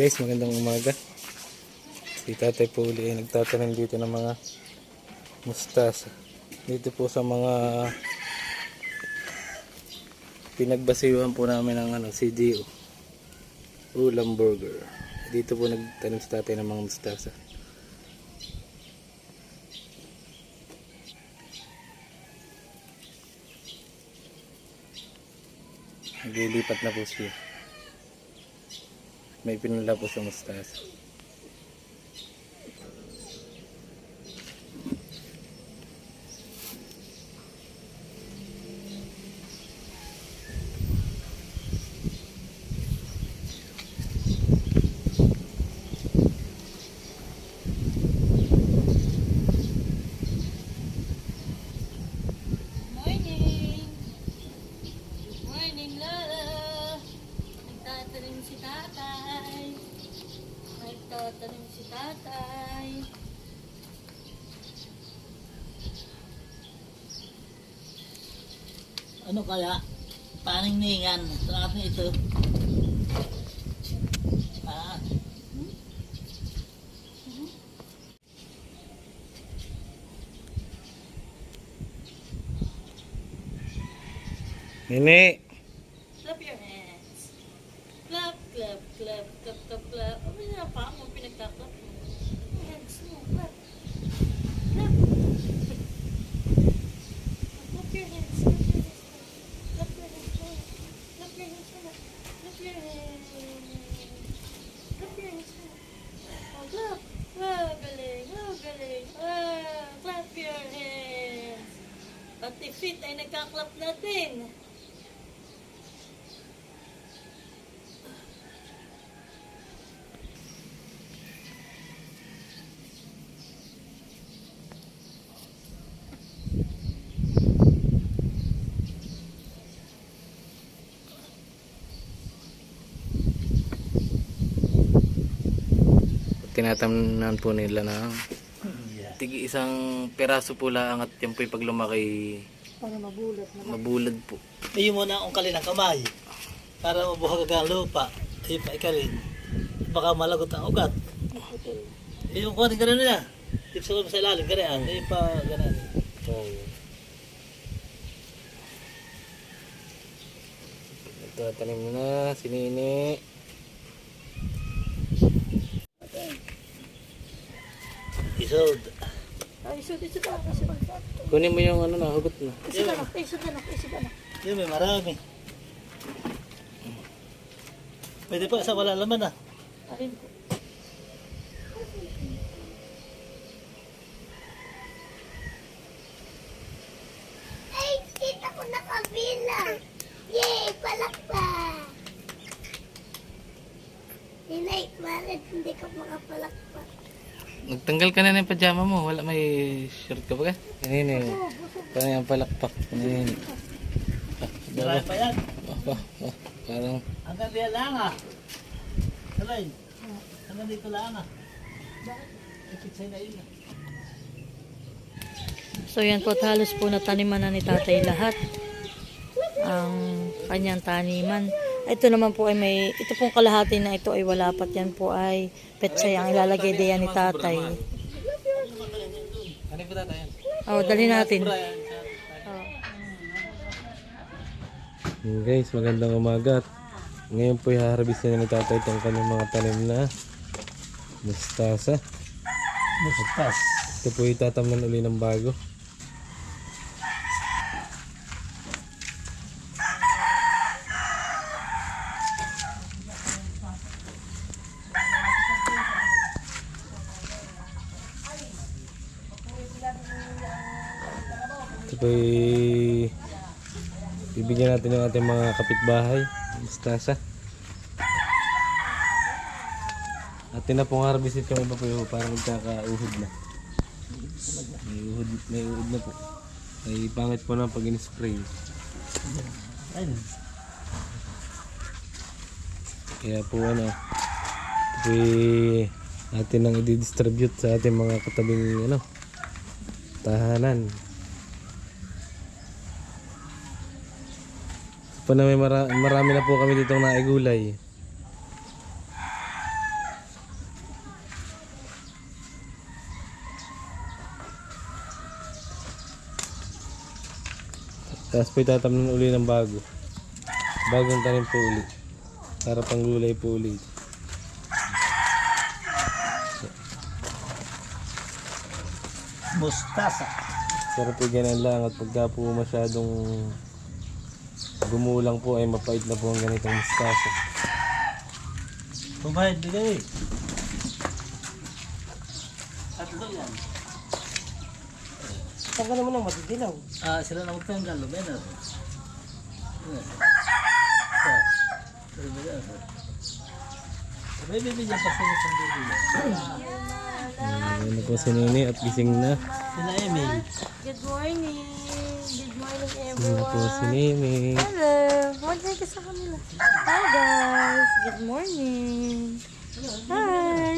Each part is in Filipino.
Guys, magandang umaga. Si tatay po uli ay nagtatanim dito ng mga mustasa. Dito po sa mga pinagbasihan po namin ng ano, CDO. Ulam Burger. Dito po nagtanim si tatay ng mga mustasa. Naglilipat na po siya. May pinula po sa mustasa. Kaya? Paningningan. Sarap na ito. Ah, Nini! Feet ay nagkaklap na din. Tinatamnan po nila na tigi isang peraso po lang at yan po yung pag lumaki Para mabulat na. mabulad po. Iyo mo na ang kalin ng kamay. Para mabuhag ang lupa. Iyo pa ikalin. Baka malagot ang ugat. Iyo ko ganun nila. Tips ko sa ilalim ganyan. Iyo pa ganun. Tatanim na si Nini. Isod. Ay, isod, isod na, isod na. Kunin mo yung ano na, hugot na. Isod na, isod na, isod na. Iyo may marami. Pwede pa sa wala laman ah. Alin po. Ay, kita ko nakabilang. Yay, palakpak. Hinay, bakit hindi ka makapalakpak? Nagtanggal ka na ng pajama mo. Wala may shirt ka ba ka? Nini. Parang yung palakpak. Nini. Marami pa yan. Ah, ah, ah, parang Hanggang diyan lang ah. Salay. Hanggang dito lang ah. Ipitsay na yun ah. So yan po, halos po nataniman na ni tatay lahat ang kanyang taniman. Ito naman po ay may, ito pong kalahati na ito ay wala pat yan po ay petsay ang ilalagay diyan ni tatay. Ano ba tayo? Oh, dali natin. Hmm, Guys, magandang umaga. Ngayon po i-harvest na ni tatay itong kanyang mga tanim na mustasa. Mustas. Ito po itatamnan uli ng bago. Ito po i- bibigyan natin ng ating mga kapitbahay. Mustasa. Atin na pong harvest yung iba po yung parang magkakauhod na. May uhod, may uhod na po. Ay pangit po na pag in-spray. Kaya po ano, ito po ay atin nang i-distribute sa ating mga katabing ano, tahanan. po na may mara marami na po kami ditong naigulay. Tapos po itatamnan uli ng bago. Bagong tanim po uli. Para pang gulay po uli. Mustasa. Sarap iganan lang at pagka po masyadong gumulang po ay mapait na po ang ganitong mustasa. Pumahid bigay. Tatlo yan. Tanggalin mo ng madidilaw. Ah, sila na magtanggal. Lumena. May bibigyan pa sila sa. Ayan na po si Nini at gising na. Sila Emil. Good morning. Good morning, Ayan na po everyone. si Nini. Hello. Morning ka sa kanila. Hi, guys. Good morning. Hi.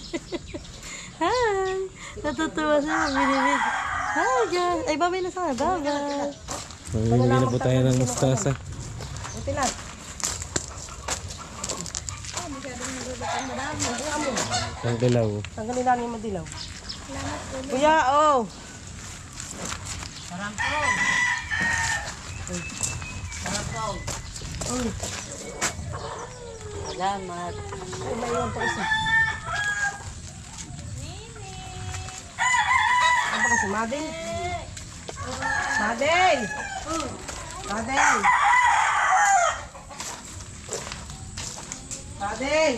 Hi. Natutuwa. Binibig. Hi, guys. Ay, babay na sana. Bye-bye. Mamimili na po tayo ng mustasa. Buti lang. Ang dilaw. Tanggalin lang yung madilaw. Kuya, oh. Salamat. Ay, maiwan pa isa. Ano ba kasi, Madel? Madel! Madel! Madel!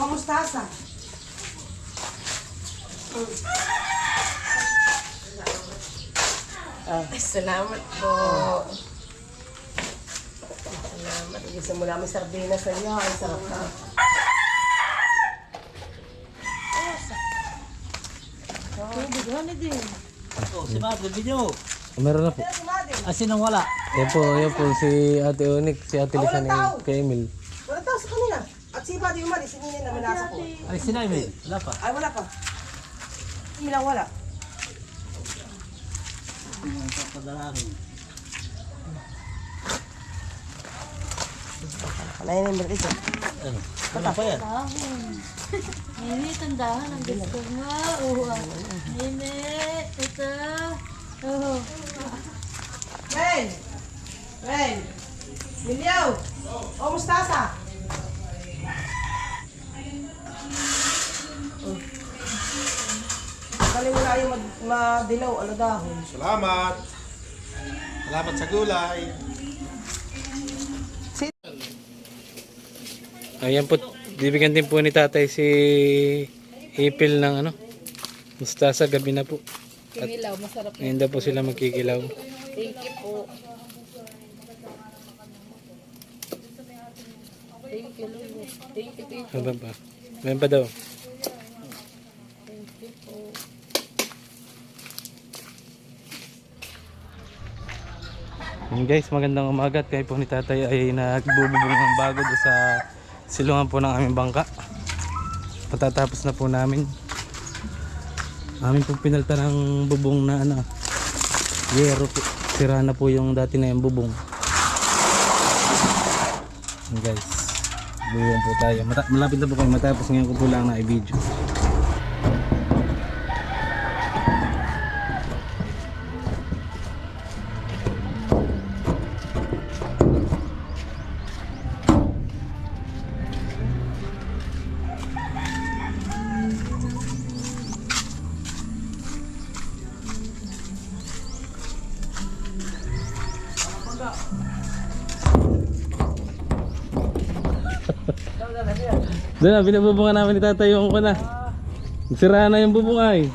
Oh, mustasa. Ah, salamat po. Salamat. Gusto mo namin sardinas sa iyo. Ay, sarap ka. Tubig, ano din? Oh, si Mate, video. Meron na po. Asin ang wala. Yan po, yan po si Ate Onyx, si Ate Lisa ni kay Emil. Wala tao sa kanila. At si Buddy umali, si Nini na minasa ko. Ay, sila Emil. Wala pa. Ay, wala pa. Hindi lang wala. Ang papadalangin. Kalayan yung berkisa. Ano? Ano pa yan? Mimi, tandahan ang gusto mo. Oo. ah. Mimi, ito. Oo. Ren! Ren! Milyaw! O, mustasa! Galing wala yung mad- madilaw, ano dahon. Salamat. Salamat sa gulay. Ayan po, bibigyan din po ni tatay si Ipil ng ano, mustasa gabi na po. Kinilaw, masarap. Ngayon daw po sila magkikilaw. Thank you po. Thank you, Lulu. Thank you, thank Ano pa? Meron pa daw. Yun guys, magandang umaga at kayo po ni tatay ay nagbububong ng bago sa silungan po ng aming bangka. Patatapos na po namin. Amin po pinalta ng bubong na ano, yero po. Sira na po yung dati na yung bubong. Yun guys, bubong po tayo. Mata- malapit na po kayo matapos ngayon ko po lang na i-video. Doon na, binabubungan namin ni tatay yung kuna. Sira na yung bubong ay.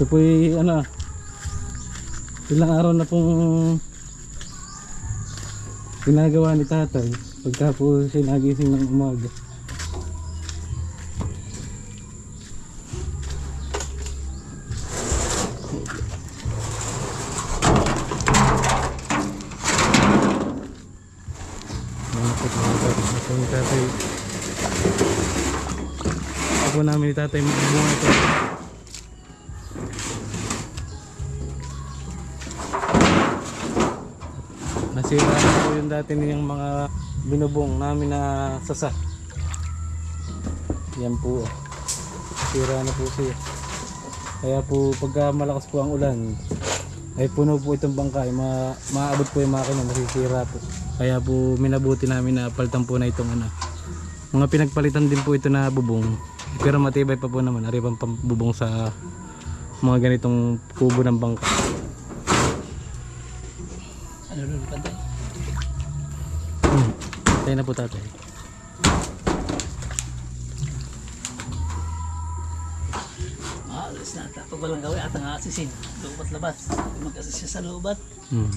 Ito po ano, ilang araw na pong ginagawa ni tatay pagka po siya nagising ng umaga. Po mga tatay? Ito yung tatay. Po namin ni tatay bunga ito. Nasira na po yung dati niyang mga binubong namin na sasa. Yan po. oh. Sira na po siya. Kaya po pagka malakas po ang ulan, ay puno po itong bangka, ay ma maabot po yung makina, masisira po. Kaya po minabuti namin na palitan po na itong ano. Mga pinagpalitan din po ito na bubong. Pero matibay pa po naman, ari pang bubong sa mga ganitong kubo ng bangka. Ano nun, pantay? Hmm. Tayo na po tatay. Maalis na. Pag walang gawin, ata nga asisin. Loobat labas. Mag-asis siya sa loobat. Hmm.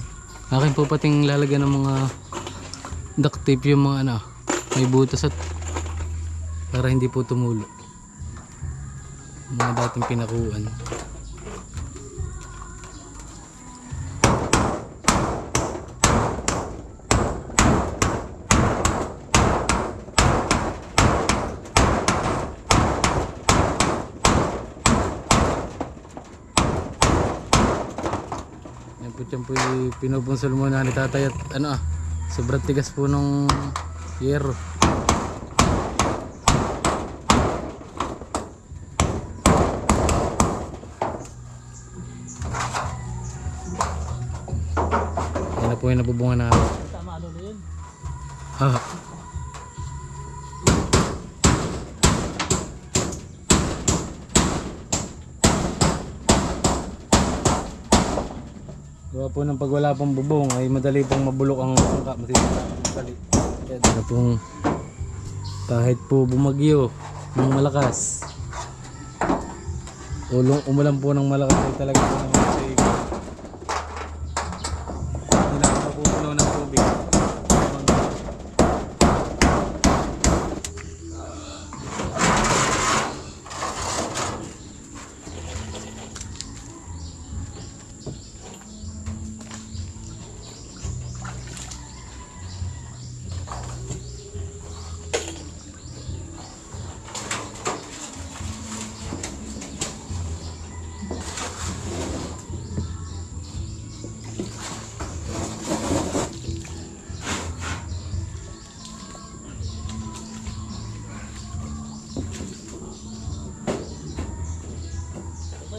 Akin po pating lalagyan ng mga duct tape yung mga ano, may butas at para hindi po tumulo. Mga dating pinakuan. Yan po pinupunsol muna ni tatay at ano ah, sobrang tigas po nung yero. Yan na po yung nabubungan na Tama ano na yun. ha. Gawa po ng pag wala pong bubong ay madali pong mabulok ang ang madali. Kaya pong kahit po bumagyo ng malakas ulong umulan po ng malakas ay talaga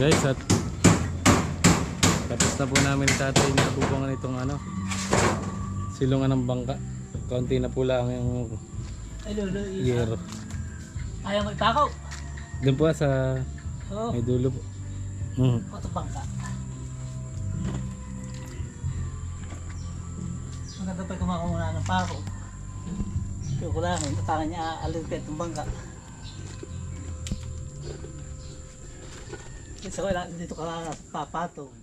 guys at tapos na po namin tatay na bubangan itong ano silungan ng bangka konti na po lang yung yero Ayaw mo ipakaw. doon po sa Oo, may dulo po mm. oh, bangka. Maganda pa kumakamuna ng pako. Pero ko lang, tatangan niya alipet ng bangka. Kasi lang, dito ka papatong.